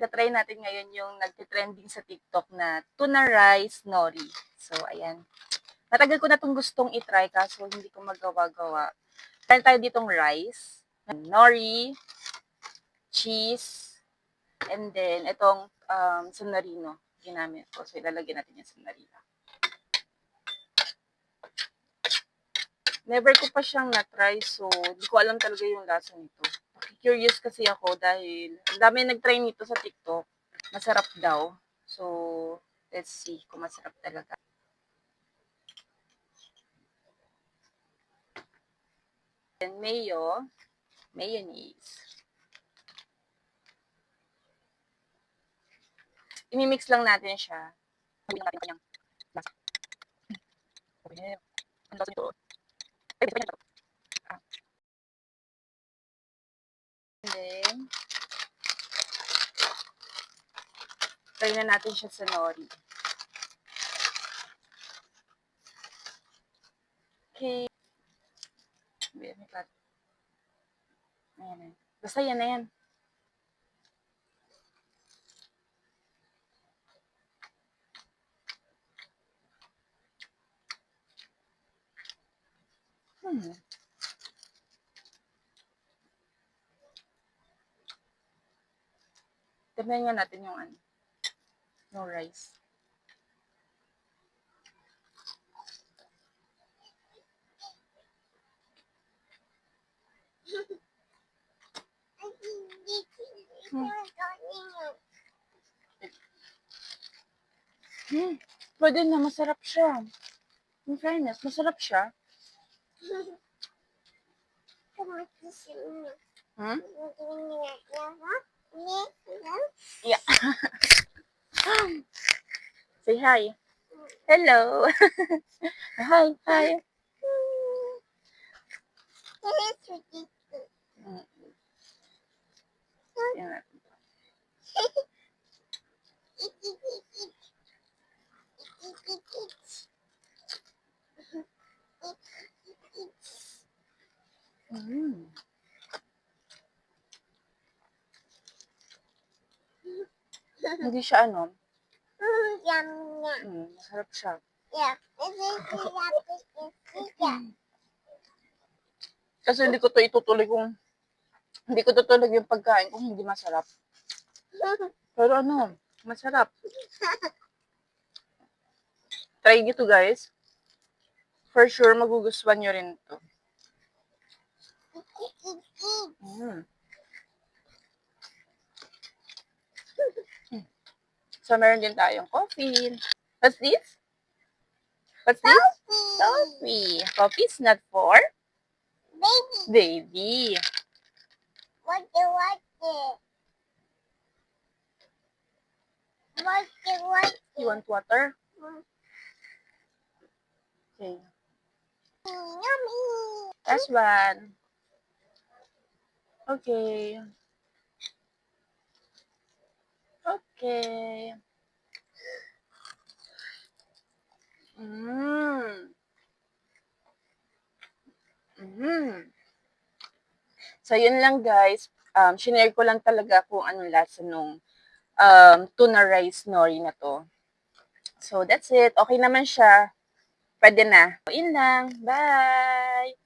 Tatry natin ngayon yung nagtitrending sa TikTok na tuna rice nori. So, ayan. Matagal ko na itong gustong itry kaso hindi ko magawa-gawa. Meron tayo ditong rice, nori, cheese, and then itong um, sunarino ginamit ko. So, ilalagyan natin yung sunarino. Never ko pa siyang na-try, so hindi ko alam talaga yung lasa nito. Curious kasi ako dahil ang dami nag-try nito sa TikTok. Masarap daw. So, let's see kung masarap talaga. And mayo, mayonnaise. Imimix lang natin siya. Sabihin natin. Okay. Ang lasa nito. Ay, yan? Ah. And then, try na natin siya sa nori. Okay. Ayan. Basta yan na yan. Hmm. Tignan nga natin yung ano. Yung rice. Hmm. Pwede na, masarap siya. In fairness, masarap siya. Hmm? Yeah. Say hi. Hello. hi, hi. Mm. Hindi siya ano, mm, masarap siya. Kasi hindi ko to itutuloy kung hindi ko tutuloy yung pagkain kung hindi masarap. Pero ano, masarap. Try nyo to guys. For sure, magugustuhan nyo rin to. Mm. So, meron din tayong coffee. What's this? What's this? Coffee. Coffee is not for baby. You want water? Okay. Last one. Okay. Okay. Mm. Mm. So, yun lang guys. Um, shinare ko lang talaga kung anong lasa nung um, tuna rice nori na to. So, that's it. Okay naman siya. Pwede na. Yun lang. Bye!